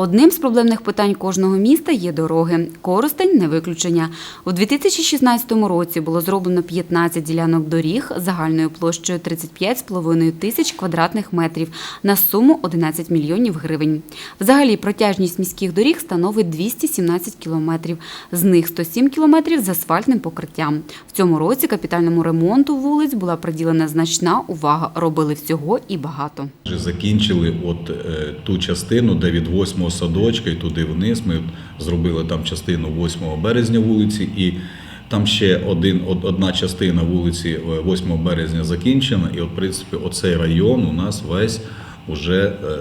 Одним з проблемних питань кожного міста є дороги. Коростень не виключення. У 2016 році було зроблено 15 ділянок доріг загальною площею 35,5 тисяч квадратних метрів на суму 11 мільйонів гривень. Взагалі протяжність міських доріг становить 217 кілометрів. З них 107 кілометрів з асфальтним покриттям. В цьому році капітальному ремонту вулиць була приділена значна увага. Робили всього і багато. Вже закінчили от е, ту частину, де від 8 садочка і туди вниз. Ми зробили там частину 8 березня вулиці, і там ще один, од- одна частина вулиці е, 8 березня закінчена. І, от, в принципі, оцей район у нас весь уже е,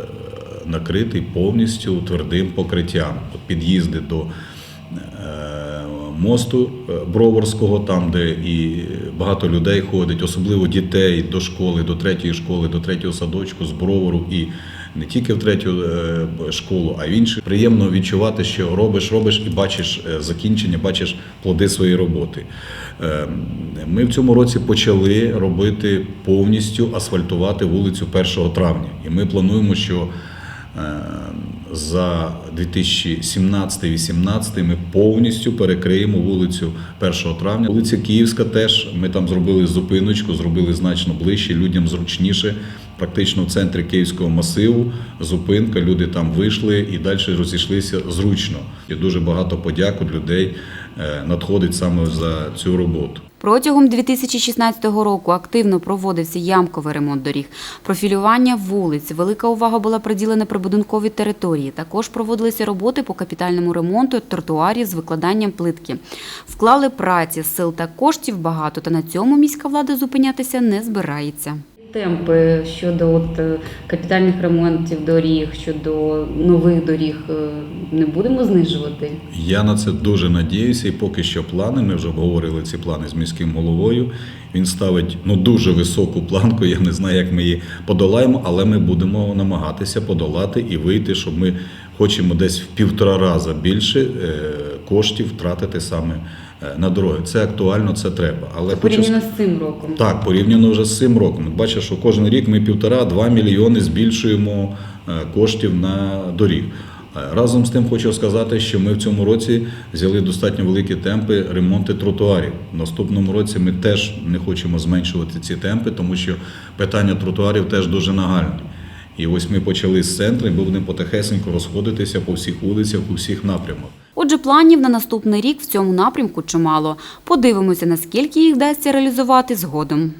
накритий повністю твердим покриттям. От під'їзди до е, мосту е, Броварського, там, де і багато людей ходить, особливо дітей до школи, до третьої школи, до третього садочку з Бровару і не тільки в третю е, школу, а й в інші. Приємно відчувати, що робиш, робиш і бачиш е, закінчення, бачиш плоди своєї роботи. Е, Ми в цьому році почали робити повністю асфальтувати вулицю 1 травня. І ми плануємо, що Е, за 2017-2018 ми повністю перекриємо вулицю 1 травня. Вулиця Київська теж ми там зробили зупиночку, зробили значно ближче, людям зручніше. Практично в центрі Київського масиву зупинка, люди там вийшли і далі розійшлися зручно. І дуже багато подяк від людей е, надходить саме за цю роботу. Протягом 2016 року активно проводився ямковий ремонт доріг, профілювання вулиць. Велика увага була приділена прибудинковій території. Також проводилися роботи по капітальному ремонту тротуарів з викладанням плитки. Вклали праці, сил та коштів багато, та на цьому міська влада зупинятися не збирається. Темпи щодо от е, капітальних ремонтів доріг, щодо нових доріг е, не будемо знижувати. Я на це дуже надіюся, і поки що плани. Ми вже обговорили ці плани з міським головою. Він ставить ну дуже високу планку. Я не знаю, як ми її подолаємо, але ми будемо намагатися подолати і вийти, щоб ми хочемо десь в півтора рази більше е, коштів втратити саме на дороги. Це актуально, це треба. Але хочу Порівняно з цим роком. так, порівняно вже з цим роком. Бачиш, що кожен рік ми півтора-два мільйони збільшуємо е, коштів на доріг. Е, Разом з тим хочу сказати, що ми в цьому році взяли достатньо великі темпи ремонту тротуарів. В наступному році ми теж не хочемо зменшувати ці темпи, тому що питання тротуарів теж дуже нагальне. І ось ми почали з центру, і будемо потихесенько розходитися по всіх вулицях, у всіх напрямах. Отже, планів на наступний рік в цьому напрямку чимало. Подивимося, наскільки їх вдасться реалізувати згодом.